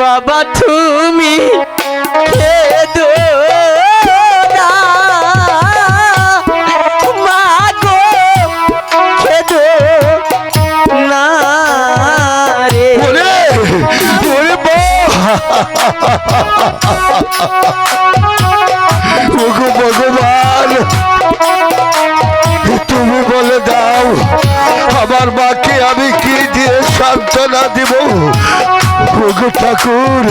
বাবা তুমি খেদো Ha ha ha ha ha ha ha ha! আমার মাকে আমি কি দিয়ে সান্ত্বনা দিব? ঠাকুর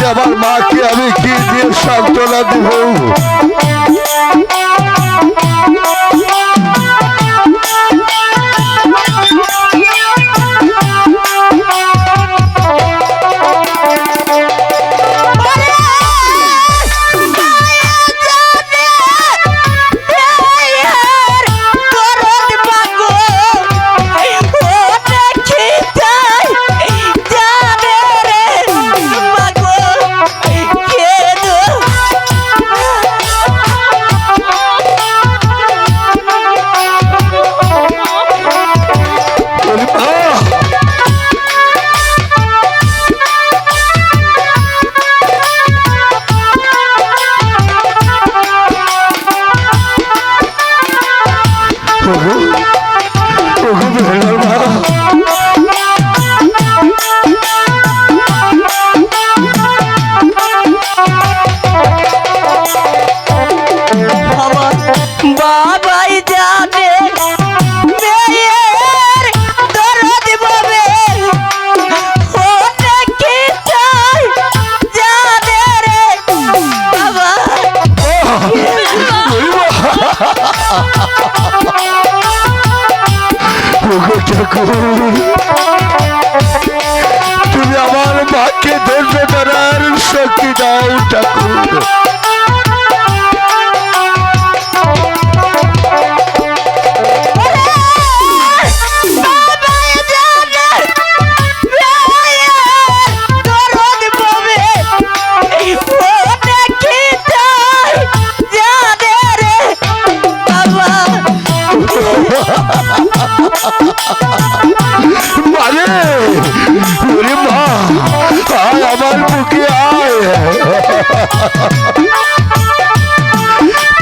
প্রতি আমার মাকে আমি কি দিয়ে সান্ত্বনা দিব। বাবাই জানে, মেয়ের দরদ ববে ও দেখি তাই তুমি আমার মাকে ধৈর্য ধরার শক্তি দাও ঠাকুর। মানে? ওরে মা, আয় আমার বুকে আয়।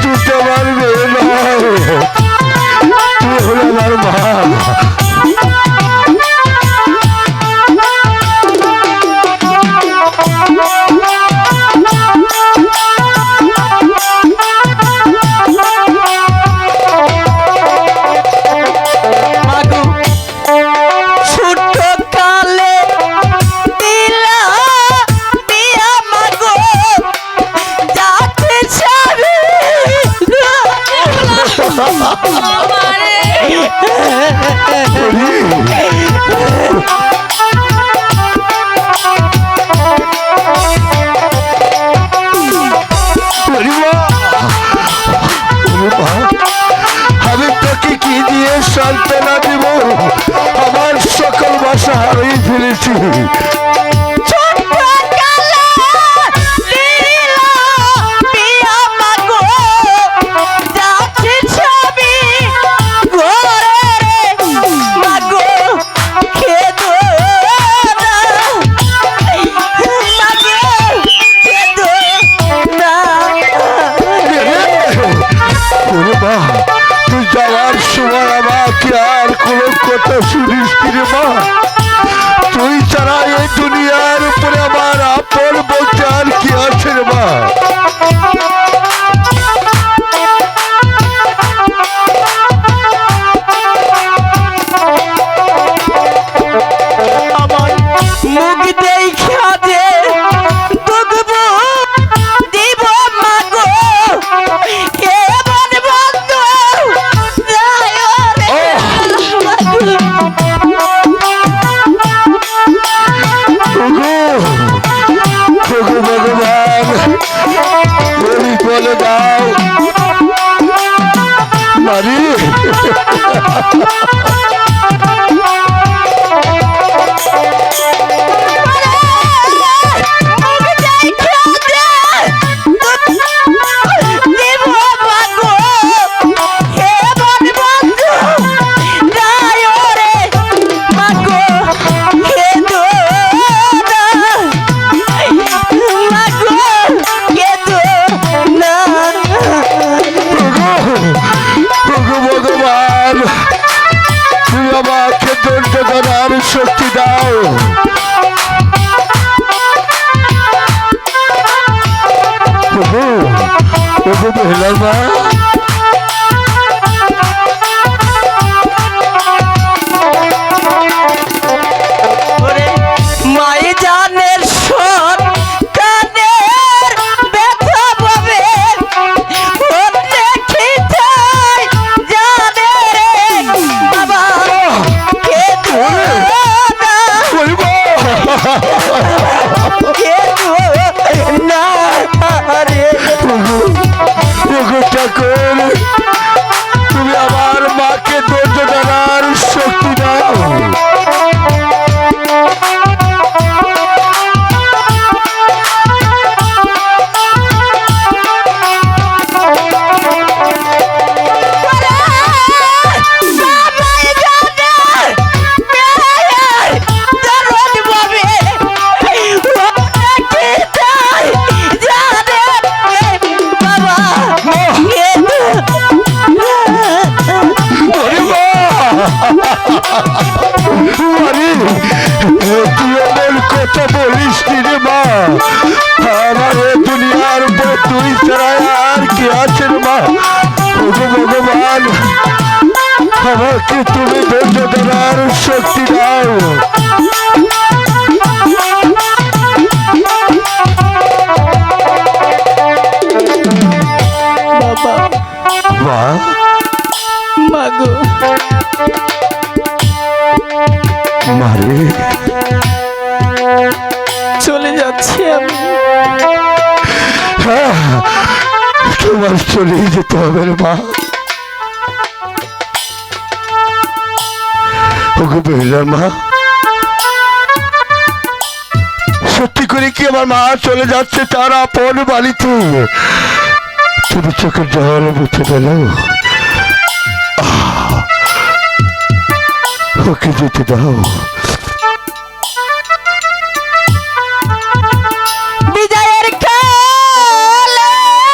তুই তো আমার মেয়ে নয়। তুই হলো আমার মা। Oh. বাড়ি। আমাকে করার শক্তি দাও। মহিলার। মা কথা বলিস কি রে মা। আমার দুনিয়ার উপর তুই ছাড়া আর কি আছে রে মা ভগবান আমাকে তুমি ধৈর্য ধরার শক্তি দাও। মা? মাগো মারে তোমার চলেই যেতে হবে মা। ওগো মহিলার মা। সত্যি করে কি আমার মা চলে যাচ্ছে তার আপন বাড়িতে? তুমি চোখের জল মুছে দিল ওকে যেতে দাও।